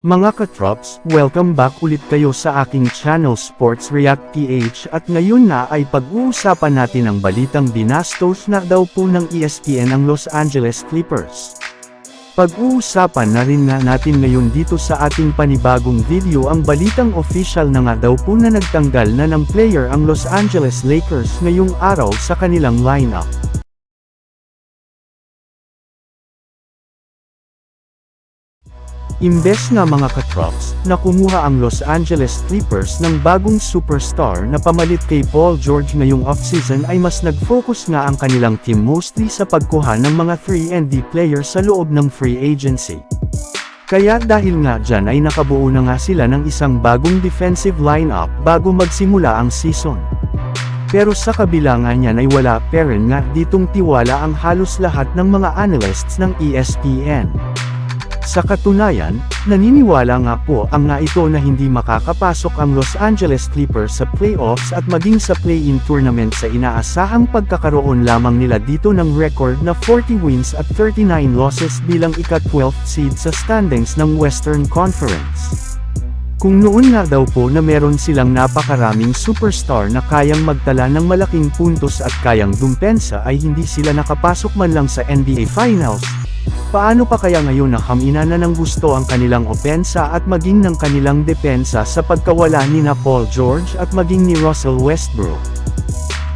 Mga katrops, welcome back ulit kayo sa aking channel Sports React PH at ngayon na ay pag-uusapan natin ang balitang binastos na daw po ng ESPN ang Los Angeles Clippers. Pag-uusapan na rin nga natin ngayon dito sa ating panibagong video ang balitang official na nga daw po na nagtanggal na ng player ang Los Angeles Lakers ngayong araw sa kanilang lineup. Imbes nga mga katrops, na kumuha ang Los Angeles Clippers ng bagong superstar na pamalit kay Paul George ngayong offseason ay mas nag-focus nga ang kanilang team mostly sa pagkuha ng mga 3 and D players sa loob ng free agency. Kaya dahil nga dyan ay nakabuo na nga sila ng isang bagong defensive lineup bago magsimula ang season. Pero sa kabila nga niyan ay wala pa rin nga ditong tiwala ang halos lahat ng mga analysts ng ESPN. Sa katunayan, naniniwala nga po ang nga ito na hindi makakapasok ang Los Angeles Clippers sa playoffs at maging sa play-in tournament sa inaasahang pagkakaroon lamang nila dito ng record na 40 wins at 39 losses bilang ika-12th seed sa standings ng Western Conference. Kung noon nga daw po na meron silang napakaraming superstar na kayang magtala ng malaking puntos at kayang dumpensa ay hindi sila nakapasok man lang sa NBA Finals, Paano pa kaya ngayon na hamina na ng gusto ang kanilang opensa at maging ng kanilang depensa sa pagkawala ni na Paul George at maging ni Russell Westbrook?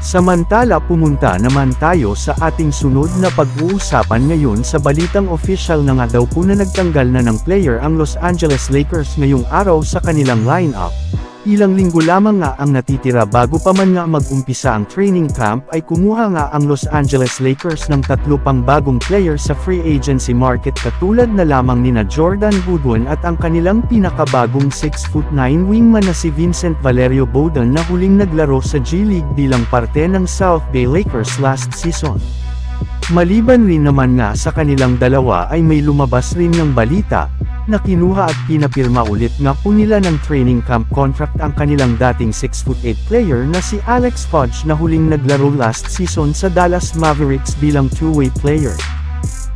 Samantala pumunta naman tayo sa ating sunod na pag-uusapan ngayon sa balitang official na nga daw po na nagtanggal na ng player ang Los Angeles Lakers ngayong araw sa kanilang lineup. Ilang linggo lamang nga ang natitira bago pa man nga mag-umpisa ang training camp ay kumuha nga ang Los Angeles Lakers ng tatlo pang bagong player sa free agency market katulad na lamang nina Jordan Goodwin at ang kanilang pinakabagong 6'9 wingman na si Vincent Valerio Bowden na huling naglaro sa G League bilang parte ng South Bay Lakers last season. Maliban rin naman nga sa kanilang dalawa ay may lumabas rin ng balita, na kinuha at pinapirma ulit nga po nila ng training camp contract ang kanilang dating 6'8 player na si Alex Fudge na huling naglaro last season sa Dallas Mavericks bilang two-way player.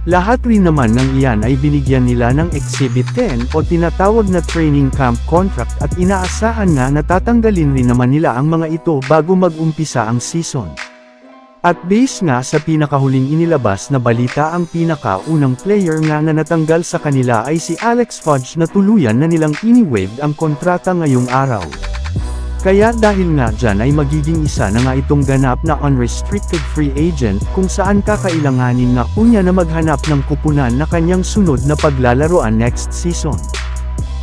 Lahat rin naman ng iyan ay binigyan nila ng Exhibit 10 o tinatawag na training camp contract at inaasahan na natatanggalin rin naman nila ang mga ito bago mag-umpisa ang season. At base nga sa pinakahuling inilabas na balita ang pinakaunang player nga na natanggal sa kanila ay si Alex Fudge na tuluyan na nilang iniwave ang kontrata ngayong araw. Kaya dahil nga dyan ay magiging isa na nga itong ganap na unrestricted free agent kung saan kakailanganin nga kunya na maghanap ng kupunan na kanyang sunod na paglalaroan next season.